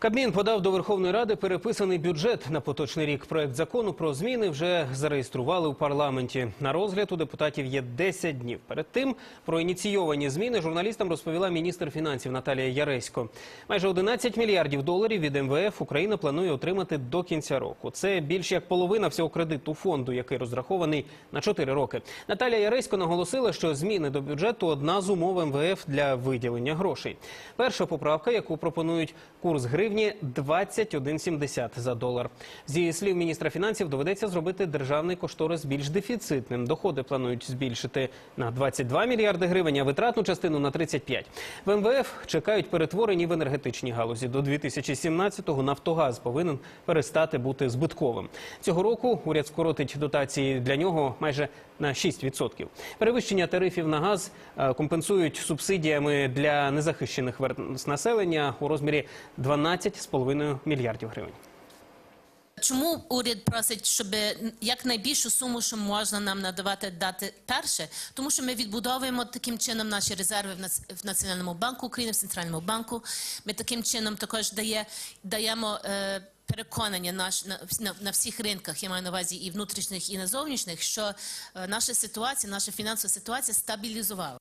Кабмін подав до Верховної Ради переписаний бюджет на поточний рік. Проект закону про зміни вже зареєстрували у парламенті. На розгляд у депутатів є 10 днів. Перед тим про ініційовані зміни журналістам розповіла міністр фінансів Наталія Яресько. Майже 11 мільярдів доларів від МВФ Україна планує отримати до кінця року. Це більш як половина всього кредиту фонду, який розрахований на 4 роки. Наталія Яресько наголосила, що зміни до бюджету одна з умов МВФ для виділення грошей. Перша поправка, яку пропонують курс гривні 21,70 за долар. Зі слів міністра фінансів, доведеться зробити державний кошторис більш дефіцитним. Доходи планують збільшити на 22 мільярди гривень, а витратну частину на 35. В МВФ чекають перетворені в енергетичній галузі. До 2017-го Нафтогаз повинен перестати бути збитковим. Цього року уряд скоротить дотації для нього майже на 6%. Перевищення тарифів на газ е, компенсують субсидіями для незахищених верств населення у розмірі 12,5 мільярдів гривень. Чому уряд просить, щоб якнайбільшу суму, що можна нам надавати, дати перше? Тому що ми відбудовуємо таким чином наші резерви в нац- Національному банку України, в Центральному банку. Ми таким чином також дає, даємо е, переконання наш, на, на, на всіх ринках, я маю на увазі і внутрішніх, і на зовнішніх, що е, наша ситуація, наша фінансова ситуація стабілізувала.